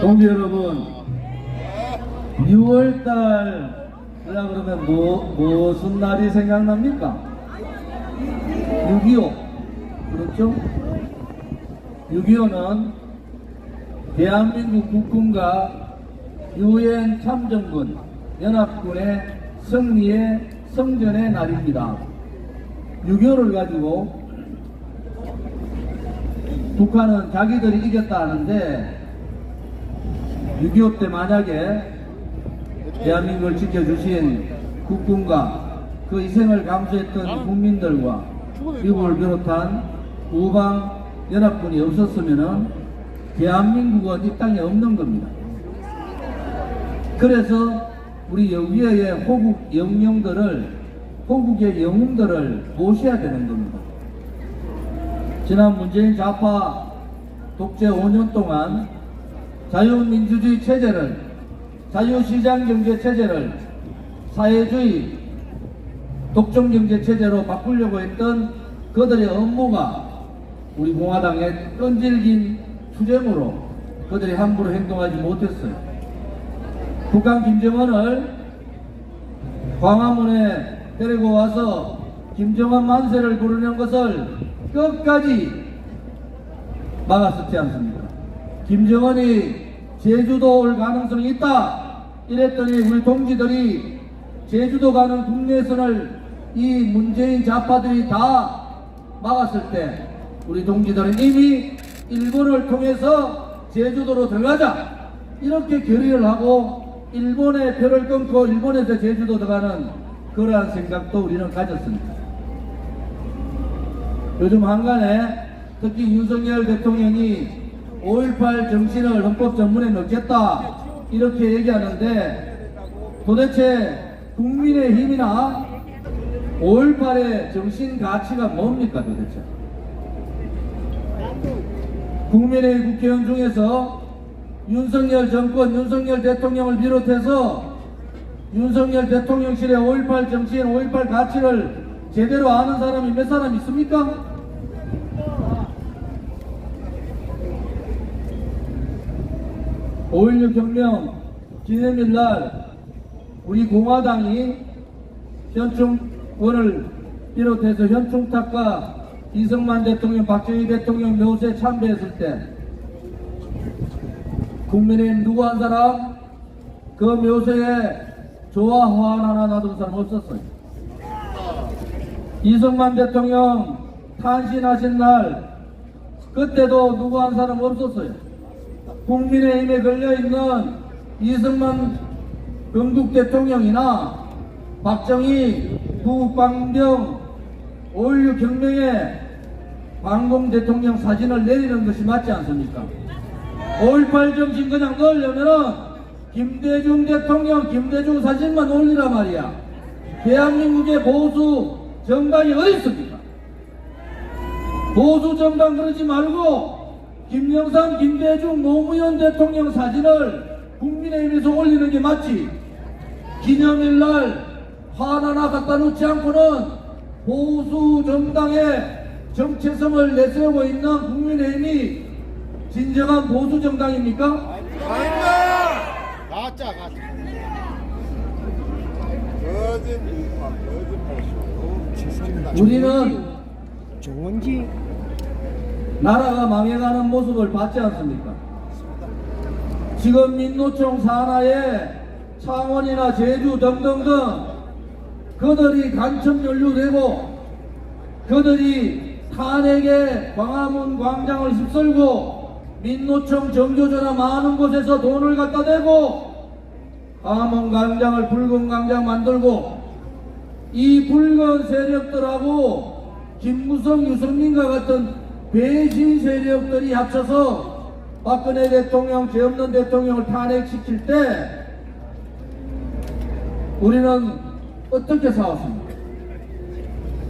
동지 여러분, 6월달 하려 그러면 뭐, 무슨 날이 생각납니까? 6.25. 그렇죠? 6.25는 대한민국 국군과 유엔 참전군 연합군의 승리의 성전의 날입니다. 6.25를 가지고 북한은 자기들이 이겼다 하는데 6.25 때 만약에 대한민국을 지켜주신 국군과 그 희생을 감수했던 국민들과 미국을 비롯한 우방 연합군이 없었으면 대한민국은 이 땅에 없는 겁니다. 그래서 우리 여기의 호국 영령들을 호국의 영웅들을 모셔야 되는 겁니다. 지난 문재인 좌파 독재 5년 동안 자유민주주의 체제를 자유시장 경제 체제를 사회주의 독점 경제 체제로 바꾸려고 했던 그들의 업무가 우리 공화당의 끈질긴 투쟁으로 그들이 함부로 행동하지 못했어요. 북한 김정은을 광화문에 데리고 와서 김정은 만세를 부르는 것을 끝까지 막았었지 않습니까? 김정은이 제주도 올 가능성이 있다. 이랬더니 우리 동지들이 제주도 가는 국내선을 이 문재인 좌파들이 다 막았을 때 우리 동지들은 이미 일본을 통해서 제주도로 들어가자. 이렇게 결의를 하고 일본의 표를 끊고 일본에서 제주도 들어가는 그러한 생각도 우리는 가졌습니다. 요즘 한간에 특히 윤석열 대통령이 5.18 정신을 헌법 전문에 넣겠다 이렇게 얘기하는데 도대체 국민의 힘이나 5.18의 정신 가치가 뭡니까 도대체 국민의 국회의원 중에서 윤석열 정권, 윤석열 대통령을 비롯해서 윤석열 대통령실의 5.18 정신, 5.18 가치를 제대로 아는 사람이 몇 사람 있습니까? (5.16) 혁명 기념일 날 우리 공화당이 현충원을 비롯해서 현충탑과 이승만 대통령, 박정희 대통령 묘소에 참배했을 때 국민의힘 누구 한 사람 그 묘소에 조화 화환 하나 놔둔 사람 없었어요. 이승만 대통령 탄신하신 날 그때도 누구 한 사람 없었어요. 국민의힘에 걸려있는 이승만 영국 대통령이나 박정희 국방병 5.16 혁명에 방공 대통령 사진을 내리는 것이 맞지 않습니까? 5.18 정신 그냥 넣으려면은 김대중 대통령 김대중 사진만 올리라 말이야. 대한민국의 보수 정당이 어디 있습니까? 보수 정당 그러지 말고 김영삼, 김대중, 노무현 대통령 사진을 국민의힘에서 올리는 게 맞지. 기념일날 화나 하나 갖다 놓지 않고는 보수 정당의 정체성을 내세우고 있는 국민의힘이 진정한 보수 정당입니까? 아닙니다. 가짜 가짜. 거짓말 거짓말. 우리는 좋은지 나라가 망해가는 모습을 봤지 않습니까? 지금 민노총 산하에 창원이나 제주 등등등 그들이 간첩 연루되고 그들이 탄핵에 광화문 광장을 휩쓸고 민노총 정교조나 많은 곳에서 돈을 갖다 대고 광화문 광장을 붉은 광장 만들고 이 붉은 세력들하고 김무성, 유승민과 같은 배신 세력들이 합쳐서 박근혜 대통령, 죄 없는 대통령을 탄핵시킬 때 우리는 어떻게 싸웠습니까?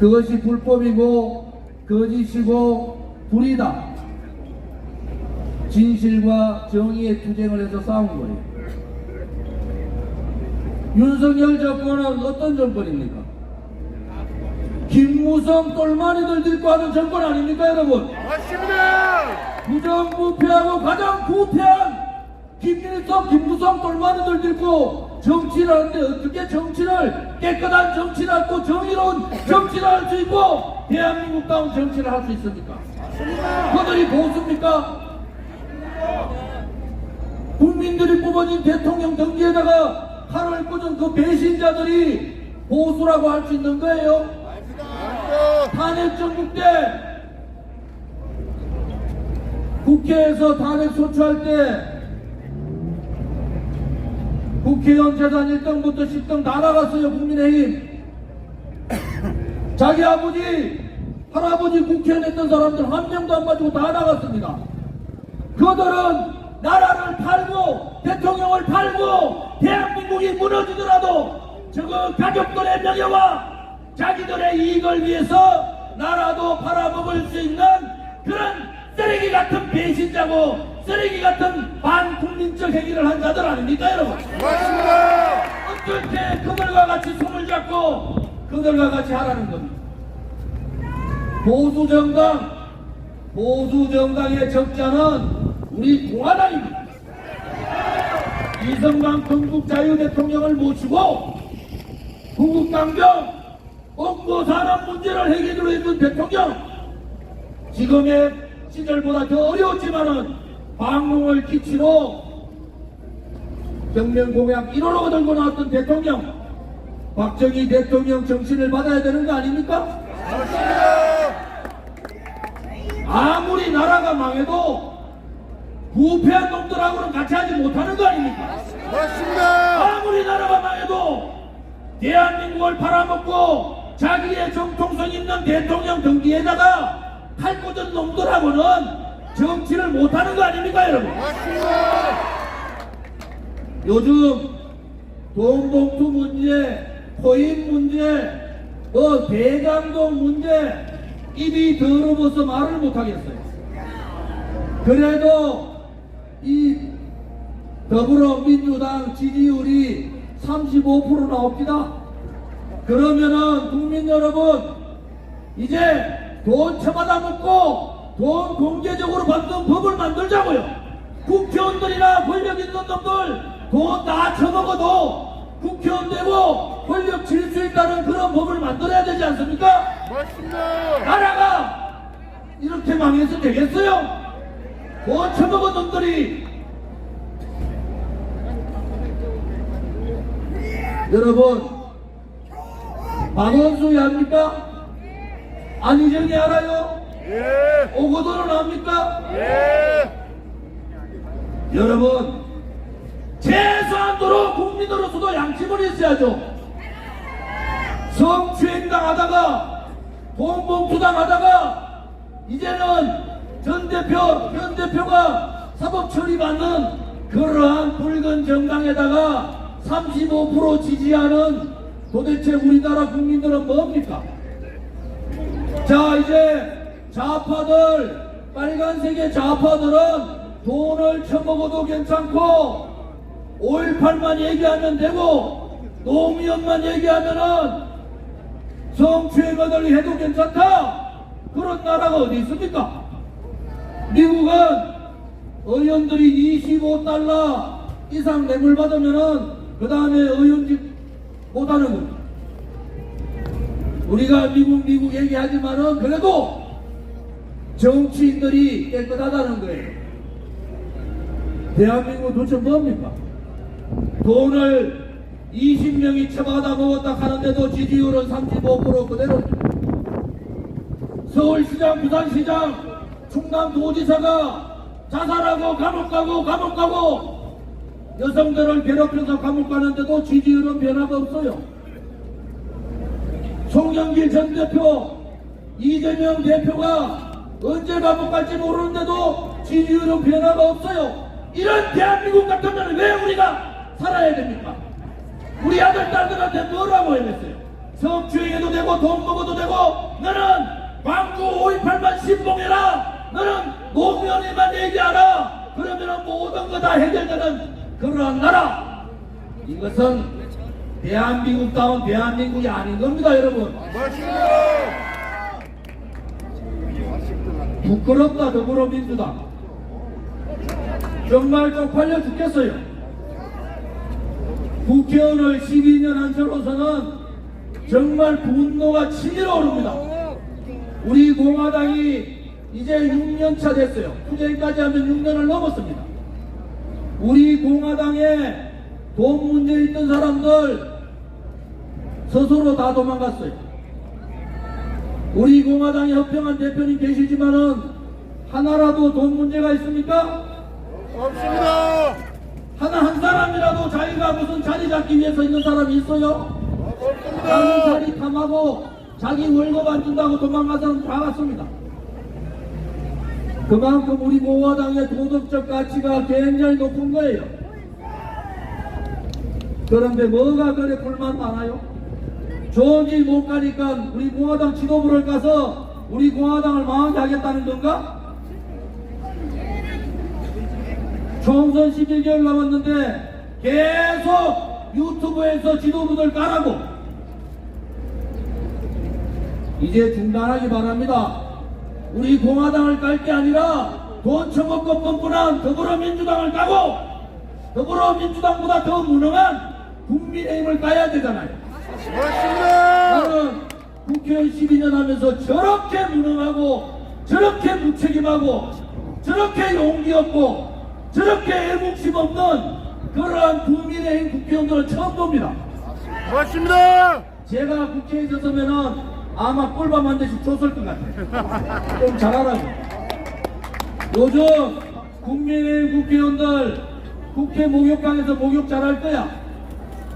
그것이 불법이고 거짓이고 불이다. 진실과 정의의 투쟁을 해서 싸운 거예요. 윤석열 정권은 어떤 정권입니까? 김무성 똘마니들 들고 하는 정권 아닙니까 여러분? 맞습니다. 부정부패하고 가장 부패한 김일성, 김무성 똘마니들 들고 정치를 하는데 어떻게 정치를 깨끗한 정치를 하고 정의로운 정치를 할 수 있고 대한민국다운 정치를 할 수 있습니까? 그들이 보수입니까? 국민들이 뽑아진 대통령 등기에다가 칼을 꽂은 그 배신자들이 보수라고 할 수 있는 거예요? 탄핵 정국 때 국회에서 탄핵 소추할 때 국회의원 재산 1등부터 10등 다 나갔어요 국민의힘. 자기 아버지 할아버지 국회의원 했던 사람들 한 명도 안 가지고 다 나갔습니다. 그들은 나라를 팔고 대통령을 팔고 대한민국이 무너지더라도 저거 가족들의 명예와 자기들의 이익을 위해서 나라도 팔아먹을 수 있는 그런 쓰레기 같은 배신자고 쓰레기 같은 반국민적 행위를 한 자들 아닙니까 여러분? 맞습니다. 어떻게 그들과 같이 손을 잡고 그들과 같이 하라는 겁니다 보수 정당 보수 정당의 적자는 우리 공화당입니다. 이성만 건국 자유 대통령을 모시고 구국 강경 공고산업 문제를 해결로 했던 대통령 지금의 시절보다 더 어려웠지만은 방공을 기치로 경명 공약 1호로 들고 나왔던 대통령 박정희 대통령 정신을 받아야 되는 거 아닙니까? 아무리 나라가 망해도 부패한 놈들하고는 같이 하지 못하는 거 아닙니까? 맞습니다. 아무리 나라가 망해도 대한민국을 팔아먹고 자기의 정통성 있는 대통령 등기에다가 칼 꽂은 놈들하고는 정치를 못하는 거 아닙니까 여러분? 요즘 돈봉투 문제, 코인 문제, 어 대장동 문제 입이 더러워서 말을 못하겠어요. 그래도 이 더불어민주당 지지율이 35% 나옵니다. 그러면은 국민 여러분 이제 돈 처받아 먹고 돈 공개적으로 받는 법을 만들자고요. 국회의원들이나 권력 있는 놈들 돈 다 처먹어도 국회의원 되고 권력 질 수 있다는 그런 법을 만들어야 되지 않습니까? 맞습니다. 나라가 이렇게 망해서 되겠어요? 돈 처먹은 놈들이 여러분 박원순이 압니까? 안희정이 알아요? 예. 오거돈은 압니까? 예. 여러분 최소한도로 국민으로서도 양심을 있어야죠 성추행당 하다가 돈봉투당 하다가 이제는 전 대표 현 대표가 사법 처리받는 그러한 붉은 정당에다가 35% 지지하는 도대체 우리나라 국민들은 뭡니까? 자 이제 좌파들 빨간색의 좌파들은 돈을 처먹어도 괜찮고 5.18만 얘기하면 되고 노무현만 얘기하면은 성추행을 해도 괜찮다 그런 나라가 어디 있습니까? 미국은 의원들이 25달러 이상 뇌물 받으면은 그 다음에 의원직 못하는 겁니다 우리가 미국 미국 얘기하지만은 그래도 정치인들이 깨끗하다는 거예요. 대한민국 도대체 뭡니까? 돈을 20명이 처받아 먹었다 하는데도 지지율은 35% 그대로. 서울시장, 부산시장, 충남도지사가 자살하고 감옥 가고 감옥 가고 여성들을 괴롭혀서 감옥 가는데도 지지율은 변화가 없어요. 송영길 전 대표, 이재명 대표가 언제 감옥 갈지 모르는데도 지지율은 변화가 없어요. 이런 대한민국 같으면 왜 우리가 살아야 됩니까? 우리 아들, 딸들한테 뭐라고 해냈어요? 성추행해도 되고 돈 먹어도 되고 너는 광주 5.18만 신봉해라 너는 노무현이만 얘기하라 그러면 모든 거 다 해결되는 그러한 나라 이것은 대한민국다운 대한민국이 아닌 겁니다 여러분. 부끄럽다 더불어민주당 정말 쪽팔려 죽겠어요. 국회의원을 12년 한 저로서는 정말 분노가 치밀어 오릅니다. 우리 공화당이 이제 6년차 됐어요. 투쟁까지 하면 6년을 넘었습니다. 우리 공화당에 돈 문제 있던 사람들 스스로 다 도망갔어요. 우리 공화당의 허평한 대표님 계시지만은 하나라도 돈 문제가 있습니까? 없습니다. 하나 한 사람이라도 자기가 무슨 자리 잡기 위해서 있는 사람이 있어요? 자기 없습니다. 자리 탐하고 자기 월급 안 준다고 사람 다 갔습니다. 그만큼 우리 공화당의 도덕적 가치가 굉장히 높은 거예요. 그런데 뭐가 그래 불만 많아요? 좋은 일 못 가니까 우리 공화당 지도부를 가서 우리 공화당을 망하게 하겠다는 건가? 총선 11개월 남았는데 계속 유튜브에서 지도부들 까라고 이제 중단하기 바랍니다. 우리 공화당을 깔 게 아니라 뻔뻔한 더불어민주당을 까고 더불어민주당보다 더 무능한 국민의힘을 까야 되잖아요. 맞습니다. 나는 국회의원 12년 하면서 저렇게 무능하고 저렇게 무책임하고 저렇게 용기 없고 저렇게 애국심 없는 그러한 국민의힘 국회의원들을 처음 봅니다. 맞습니다. 제가 국회에 있었으면은 아마 꿀밤 한 대씩 줬을 것 같아요. 좀 잘하라고. 요즘 국민의힘 국회의원들 국회 목욕탕에서 목욕 잘할 거야.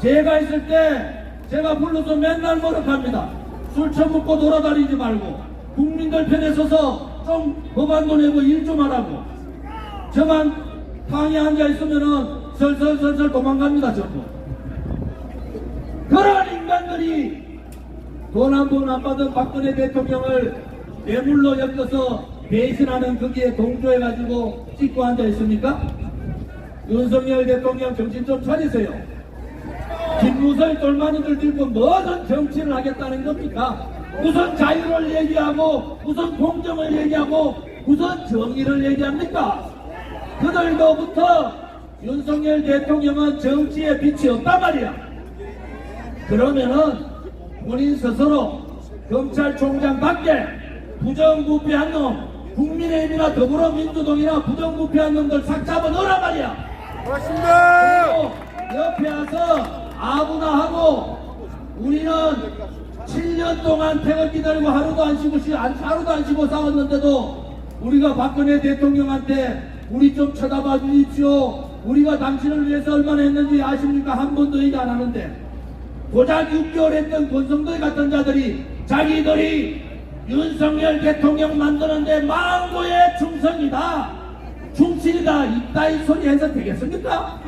제가 있을 때 제가 불러서 맨날 뭐라합니다. 술 처먹고 돌아다니지 말고 국민들 편에 서서 좀 법안도 내고 일 좀 하라고. 저만 방에 앉아 있으면은 설설설설 도망갑니다 전부. 그런 인간들이 돈 한 번 안 받은 박근혜 대통령을 뇌물로 엮어서 배신하는 거기에 동조해가지고 찍고 앉아 있습니까? 윤석열 대통령 정신 좀 차리세요. 김무설 돌마니들 들고 무슨 정치를 하겠다는 겁니까? 무슨 자유를 얘기하고 무슨 공정을 얘기하고 무슨 정의를 얘기합니까? 그들로부터 윤석열 대통령은 정치에 빛이 없단 말이야. 그러면은 본인 스스로 검찰총장 밖에 부정부패한 놈 국민의힘이나 더불어민주당이나 부정부패한 놈들 싹 잡아 넣으란 말이야. 그리고 옆에 와서 아무나 하고 우리는 7년 동안 태극 기다리고 하루도 안 쉬고 하루도 안 쉬고 싸웠는데도 우리가 박근혜 대통령한테 우리 좀 쳐다봐 주십시오. 우리가 당신을 위해서 얼마나 했는지 아십니까? 한 번도 얘기 안 하는데 고작 6개월 했던 권성도의 같은 자들이 자기들이 윤석열 대통령 만드는데 망고의 충성이다. 충실이다. 이따위 소리 해서 되겠습니까?